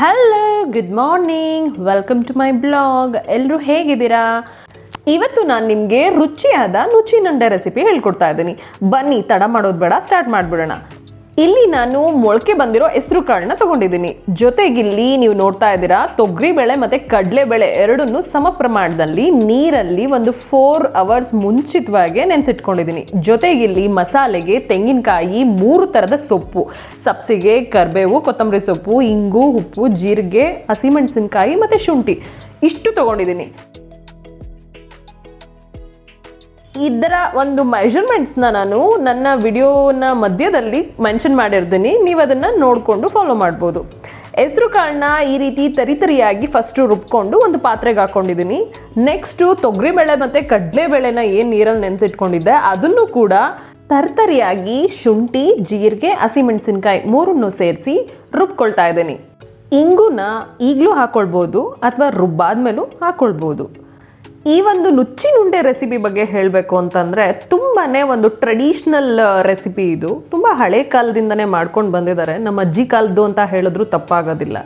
Hello good morning welcome to my blog ಎಲ್ಲರೂ ಹೇಗಿದ್ದೀರಾ? ಇವತ್ತು ನಾನು ನಿಮಗೆ ರುಚಿಯಾದ ನುಚ್ಚಿನುಂಡೆ ರೆಸಿಪಿ ಹೇಳ್ಕೊಡ್ತಾ ಇದ್ದೀನಿ. ಬನ್ನಿ, ತಡ ಮಾಡೋದು ಬೇಡ ಸ್ಟಾರ್ಟ್ ಮಾಡಿಬಿಡೋಣ. ಇಲ್ಲಿ ನಾನು ಮೊಳಕೆ ಬಂದಿರೋ ಹೆಸರು ಕಾಳನ್ನ ತಗೊಂಡಿದ್ದೀನಿ. ಜೊತೆಗಿಲ್ಲಿ ನೀವು ನೋಡ್ತಾ ಇದ್ದೀರಾ, ತೊಗರಿಬೇಳೆ ಕಡಲೆ ಕಡಲೆಬೇಳೆ ಎರಡನ್ನೂ ಸಮ ಪ್ರಮಾಣದಲ್ಲಿ ನೀರಲ್ಲಿ ಒಂದು ಫೋರ್ ಅವರ್ಸ್ ಮುಂಚಿತವಾಗಿ ನೆನೆಸಿಟ್ಕೊಂಡಿದ್ದೀನಿ. ಜೊತೆಗಿಲ್ಲಿ ಮಸಾಲೆಗೆ ತೆಂಗಿನಕಾಯಿ ಮೂರು ಥರದ ಸೊಪ್ಪು, ಸಬ್ಸಿಗೆ, ಕರ್ಬೇವು, ಕೊತ್ತಂಬರಿ ಸೊಪ್ಪು, ಇಂಗು, ಉಪ್ಪು, ಜೀರಿಗೆ, ಹಸಿಮೆಣಸಿನಕಾಯಿ ಮತ್ತು ಶುಂಠಿ. ಇಷ್ಟು ತೊಗೊಂಡಿದ್ದೀನಿ. ಇದರ ಒಂದು ಮೆಷರ್ಮೆಂಟ್ಸ್ನ ನಾನು ನನ್ನ ವಿಡಿಯೋನ ಮಧ್ಯದಲ್ಲಿ ಮೆನ್ಷನ್ ಮಾಡಿರ್ತೀನಿ. ನೀವು ಅದನ್ನು ನೋಡಿಕೊಂಡು ಫಾಲೋ ಮಾಡ್ಬೋದು. ಹೆಸರು ಕಾಳನ್ನ ಈ ರೀತಿ ತರಿತರಿಯಾಗಿ ಫಸ್ಟು ರುಬ್ಕೊಂಡು ಒಂದು ಪಾತ್ರೆಗೆ ಹಾಕ್ಕೊಂಡಿದ್ದೀನಿ ನೆಕ್ಸ್ಟು ತೊಗರಿಬೇಳೆ ಮತ್ತು ಕಡಲೆಬೇಳೆನ ಏನು ನೀರಲ್ಲಿ ನೆನೆಸಿಟ್ಕೊಂಡಿದ್ದೆ, ಅದನ್ನು ಕೂಡ ತರ್ತರಿಯಾಗಿ ಶುಂಠಿ, ಜೀರಿಗೆ ಹಸಿಮೆಣಸಿನ್ಕಾಯಿ ಮೂರನ್ನು ಸೇರಿಸಿ ರುಬ್ಕೊಳ್ತಾ ಇದ್ದೀನಿ. ಇಂಗುನ ಈಗಲೂ ಹಾಕ್ಕೊಳ್ಬೋದು ಅಥವಾ ರುಬ್ಬಾದ್ಮೇಲೂ ಹಾಕ್ಕೊಳ್ಬೋದು ಈ ಒಂದು ನುಚ್ಚಿನುಂಡೆ ರೆಸಿಪಿ ಬಗ್ಗೆ ಹೇಳಬೇಕು ಅಂತಂದರೆ ತುಂಬಾ ಒಂದು ಟ್ರೆಡಿಷ್ನಲ್ ರೆಸಿಪಿ ಇದು. ತುಂಬ ಹಳೆ ಕಾಲದಿಂದನೇ ಮಾಡ್ಕೊಂಡು ಬಂದಿದ್ದಾರೆ. ನಮ್ಮ ಅಜ್ಜಿ ಕಾಲದ್ದು ಅಂತ ಹೇಳಿದ್ರು ತಪ್ಪಾಗೋದಿಲ್ಲ.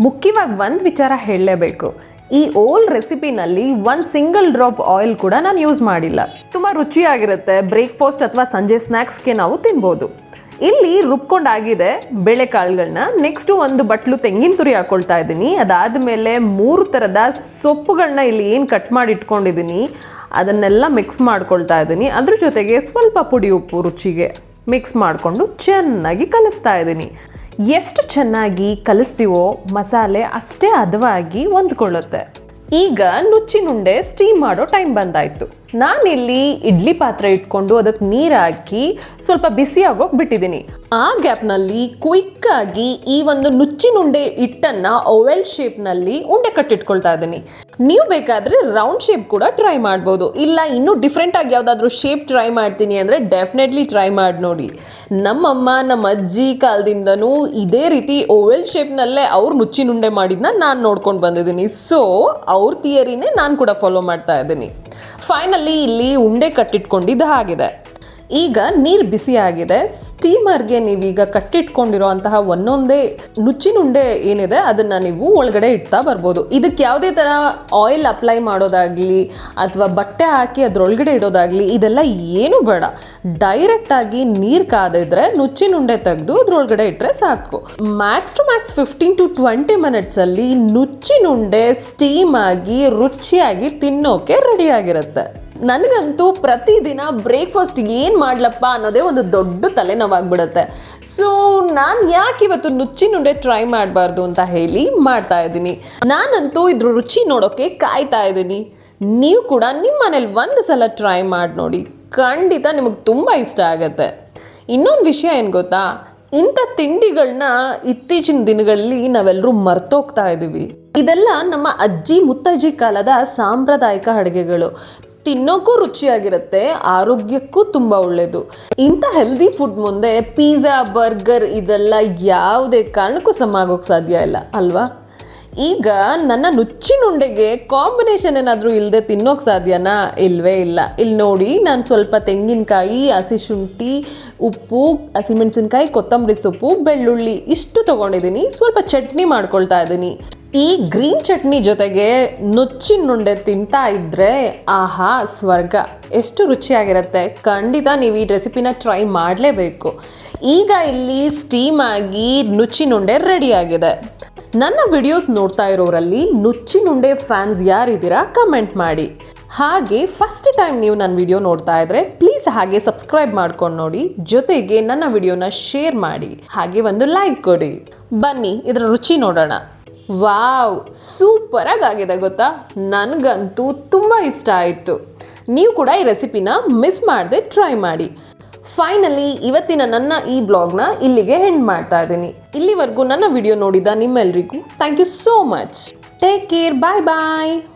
ಮುಖ್ಯವಾಗಿ ಒಂದು ವಿಚಾರ ಹೇಳಲೇಬೇಕು. ಈ ಓಲ್ ರೆಸಿಪಿನಲ್ಲಿ ಒಂದು ಸಿಂಗಲ್ ಡ್ರಾಪ್ ಆಯಿಲ್ ಕೂಡ ನಾನು ಯೂಸ್ ಮಾಡಿಲ್ಲ. ತುಂಬ ರುಚಿಯಾಗಿರುತ್ತೆ. ಬ್ರೇಕ್ಫಾಸ್ಟ್ ಅಥವಾ ಸಂಜೆ ಸ್ನ್ಯಾಕ್ಸ್ಗೆ ನಾವು ತಿನ್ಬೋದು. ಇಲ್ಲಿ ರುಬ್ಕೊಂಡಾಗಿದೆ ಬೇಳೆಕಾಳುಗಳನ್ನ ನೆಕ್ಸ್ಟು ಒಂದು ಬಟ್ಲು ತೆಂಗಿನ ತುರಿ ಹಾಕೊಳ್ತಾ ಇದ್ದೀನಿ. ಅದಾದಮೇಲೆ ಮೂರು ಥರದ ಸೊಪ್ಪುಗಳನ್ನ ಇಲ್ಲಿ ಏನು ಕಟ್ ಮಾಡಿ ಇಟ್ಕೊಂಡಿದ್ದೀನಿ, ಅದನ್ನೆಲ್ಲ ಮಿಕ್ಸ್ ಮಾಡ್ಕೊಳ್ತಾ ಇದ್ದೀನಿ. ಅದ್ರ ಜೊತೆಗೆ ಸ್ವಲ್ಪ ಪುಡಿ ಉಪ್ಪು ರುಚಿಗೆ ಮಿಕ್ಸ್ ಮಾಡಿಕೊಂಡು ಚೆನ್ನಾಗಿ ಕಲಿಸ್ತಾ ಇದ್ದೀನಿ. ಎಷ್ಟು ಚೆನ್ನಾಗಿ ಕಲಿಸ್ತೀವೋ ಮಸಾಲೆ ಅಷ್ಟೇ ಹದವಾಗಿ ಹೊಂದ್ಕೊಳ್ಳುತ್ತೆ. ಈಗ ನುಚ್ಚಿನುಂಡೆ ಸ್ಟೀಮ್ ಮಾಡೋ ಟೈಮ್ ಬಂದಾಯಿತು. ನಾನಿಲ್ಲಿ ಇಡ್ಲಿ ಪಾತ್ರೆ ಇಟ್ಕೊಂಡು ಅದಕ್ಕೆ ನೀರು ಹಾಕಿ ಸ್ವಲ್ಪ ಬಿಸಿ ಆಗೋಕೆ ಬಿಟ್ಟಿದ್ದೀನಿ. ಆ ಗ್ಯಾಪ್ನಲ್ಲಿ ಕ್ವಿಕ್ಕಾಗಿ ಈ ಒಂದು ನುಚ್ಚಿನುಂಡೆ ಹಿಟ್ಟನ್ನು ಓವೆಲ್ ಶೇಪ್ನಲ್ಲಿ ಉಂಡೆ ಕಟ್ಟಿಟ್ಕೊಳ್ತಾ ಇದ್ದೀನಿ. ನೀವು ಬೇಕಾದರೆ ರೌಂಡ್ ಶೇಪ್ ಕೂಡ ಟ್ರೈ ಮಾಡ್ಬೋದು. ಇಲ್ಲ, ಇನ್ನೂ ಡಿಫ್ರೆಂಟಾಗಿ ಯಾವುದಾದ್ರೂ ಶೇಪ್ ಟ್ರೈ ಮಾಡ್ತೀನಿ ಅಂದರೆ ಡೆಫಿನೆಟ್ಲಿ ಟ್ರೈ ಮಾಡಿ ನೋಡಿ. ನಮ್ಮಮ್ಮ, ನಮ್ಮ ಅಜ್ಜಿ ಕಾಲದಿಂದನೂ ಇದೇ ರೀತಿ ಓವೆಲ್ ಶೇಪ್ನಲ್ಲೇ ಅವ್ರು ನುಚ್ಚಿನುಂಡೆ ಮಾಡಿದ್ನ ನಾನು ನೋಡ್ಕೊಂಡು ಬಂದಿದ್ದೀನಿ. ಸೊ ಅವ್ರ ಥಿಯರಿನೇ ನಾನು ಕೂಡ ಫಾಲೋ ಮಾಡ್ತಾ ಇದ್ದೀನಿ. ಫೈನಲಿ ಇಲ್ಲಿ ಉಂಡೆ ಕಟ್ಟಿಟ್ಕೊಂಡಿದ್ದು ಆಗಿದೆ ಈಗ ನೀರು ಬಿಸಿಯಾಗಿದೆ. ಸ್ಟೀಮರ್ಗೆ ನೀವೀಗ ಕಟ್ಟಿಟ್ಕೊಂಡಿರೋ ಅಂತಹ ಒಂದೊಂದೇ ನುಚ್ಚಿನುಂಡೆ ಏನಿದೆ, ಅದನ್ನು ನೀವು ಒಳಗಡೆ ಇಡ್ತಾ ಬರ್ಬೋದು. ಇದಕ್ಕೆ ಯಾವುದೇ ಥರ ಆಯಿಲ್ ಅಪ್ಲೈ ಮಾಡೋದಾಗಲಿ ಅಥವಾ ಬಟ್ಟೆ ಹಾಕಿ ಅದರೊಳಗಡೆ ಇಡೋದಾಗಲಿ ಇದೆಲ್ಲ ಏನು ಬೇಡ. ಡೈರೆಕ್ಟಾಗಿ ನೀರು ಕಾದಿದ್ರೆ ನುಚ್ಚಿನುಂಡೆ ತೆಗೆದು ಅದ್ರೊಳಗಡೆ ಇಟ್ಟರೆ ಸಾಕು. Max to max fifteen to twenty ಮಿನಿಟ್ಸಲ್ಲಿ ನುಚ್ಚಿನುಂಡೆ ಸ್ಟೀಮ್ ಆಗಿ, ರುಚಿಯಾಗಿ ತಿನ್ನೋಕೆ ರೆಡಿಯಾಗಿರುತ್ತೆ ನನಗಂತೂ ಪ್ರತಿದಿನ ಬ್ರೇಕ್ಫಾಸ್ಟ್ ಏನು ಮಾಡ್ಲಪ್ಪ ಅನ್ನೋದೇ ಒಂದು ದೊಡ್ಡ ತಲೆನೋವಾಗ್ಬಿಡುತ್ತೆ. ಸೊ ನಾನು ಯಾಕೆ ಇವತ್ತು ನುಚ್ಚಿನುಂಡೆ ಟ್ರೈ ಮಾಡಬಾರ್ದು ಅಂತ ಹೇಳಿ ಮಾಡ್ತಾ ಇದ್ದೀನಿ. ನಾನಂತೂ ಇದ್ರ ರುಚಿ ನೋಡೋಕ್ಕೆ ಕಾಯ್ತಾ ಇದ್ದೀನಿ. ನೀವು ಕೂಡ ನಿಮ್ಮ ಮನೇಲಿ ಒಂದು ಸಲ ಟ್ರೈ ಮಾಡಿ ನೋಡಿ. ಖಂಡಿತ ನಿಮಗೆ ತುಂಬ ಇಷ್ಟ ಆಗುತ್ತೆ. ಇನ್ನೊಂದು ವಿಷಯ ಏನು ಗೊತ್ತಾ? ಇಂಥ ತಿಂಡಿಗಳನ್ನ ಇತ್ತೀಚಿನ ದಿನಗಳಲ್ಲಿ ನಾವೆಲ್ಲರೂ ಮರ್ತೋಗ್ತಾ ಇದ್ದೀವಿ ಇದೆಲ್ಲ ನಮ್ಮ ಅಜ್ಜಿ ಮುತ್ತಜ್ಜಿ ಕಾಲದ ಸಾಂಪ್ರದಾಯಿಕ ಅಡುಗೆಗಳು. ತಿನ್ನೋಕ್ಕೂ ರುಚಿಯಾಗಿರುತ್ತೆ, ಆರೋಗ್ಯಕ್ಕೂ ತುಂಬ ಒಳ್ಳೆಯದು ಇಂಥ ಹೆಲ್ದಿ ಫುಡ್ ಮುಂದೆ ಪಿಜ್ಜಾ ಬರ್ಗರ್ ಇದೆಲ್ಲ ಯಾವುದೇ ಕಾರಣಕ್ಕೂ ಸಮ ಆಗೋಕ್ಕೆ ಸಾಧ್ಯ ಇಲ್ಲ, ಅಲ್ವಾ? ಈಗ ನನ್ನ ನುಚ್ಚಿನುಂಡೆಗೆ ಕಾಂಬಿನೇಷನ್ ಏನಾದರೂ ಇಲ್ಲದೆ ತಿನ್ನೋಕೆ ಸಾಧ್ಯನಾ? ಇಲ್ಲವೇ ಇಲ್ಲ. ಇಲ್ಲಿ ನೋಡಿ, ನಾನು ಸ್ವಲ್ಪ ತೆಂಗಿನಕಾಯಿ, ಹಸಿ ಶುಂಠಿ, ಉಪ್ಪು ಹಸಿಮೆಣಸಿನ್ಕಾಯಿ ಕೊತ್ತಂಬರಿ ಸೊಪ್ಪು, ಬೆಳ್ಳುಳ್ಳಿ ಇಷ್ಟು ತೊಗೊಂಡಿದ್ದೀನಿ ಸ್ವಲ್ಪ ಚಟ್ನಿ ಮಾಡ್ಕೊಳ್ತಾ ಇದ್ದೀನಿ ಈ ಗ್ರೀನ್ ಚಟ್ನಿ ಜೊತೆಗೆ ನುಚ್ಚಿನುಂಡೆ ತಿಂತಾ ಇದ್ದರೆ ಆಹಾ, ಸ್ವರ್ಗ. ಎಷ್ಟು ರುಚಿಯಾಗಿರುತ್ತೆ. ಖಂಡಿತ ನೀವು ಈ ರೆಸಿಪಿನ ಟ್ರೈ ಮಾಡಲೇಬೇಕು. ಈಗ ಇಲ್ಲಿ ಸ್ಟೀಮ್ ಆಗಿ ನುಚ್ಚಿನುಂಡೆ ರೆಡಿಯಾಗಿದೆ. ನನ್ನ ವಿಡಿಯೋಸ್ ನೋಡ್ತಾ ಇರೋರಲ್ಲಿ ನುಚ್ಚಿನುಂಡೆ ಫ್ಯಾನ್ಸ್ ಯಾರಿದ್ದೀರಾ, ಕಮೆಂಟ್ ಮಾಡಿ. ಹಾಗೆ ಫಸ್ಟ್ ಟೈಮ್ ನೀವು ನನ್ನ ವಿಡಿಯೋ ನೋಡ್ತಾ ಇದ್ರೆ ಪ್ಲೀಸ್ ಹಾಗೆ ಸಬ್ಸ್ಕ್ರೈಬ್ ಮಾಡ್ಕೊಂಡು ನೋಡಿ, ಜೊತೆಗೆ ನನ್ನ ವಿಡಿಯೋನ ಶೇರ್ ಮಾಡಿ, ಹಾಗೆ ಒಂದು ಲೈಕ್ ಕೊಡಿ. ಬನ್ನಿ, ಇದರ ರುಚಿ ನೋಡೋಣ. ವಾವ್ ಸೂಪರಾಗಿ ಆಗಿದೆ ಗೊತ್ತಾ? ನನಗಂತೂ ತುಂಬ ಇಷ್ಟ ಆಯಿತು. ನೀವು ಕೂಡ ಈ ರೆಸಿಪಿನ ಮಿಸ್ ಮಾಡದೆ ಟ್ರೈ ಮಾಡಿ. ಫೈನಲಿ, ಇವತ್ತಿನ ನನ್ನ ಈ ಬ್ಲಾಗ್ನ ಇಲ್ಲಿಗೆ ಎಂಡ್ ಮಾಡ್ತಾ ಇದ್ದೀನಿ. ಇಲ್ಲಿವರೆಗೂ ನನ್ನ ವಿಡಿಯೋ ನೋಡಿದ ನಿಮ್ಮೆಲ್ರಿಗೂ thank you so much. Take care, bye bye.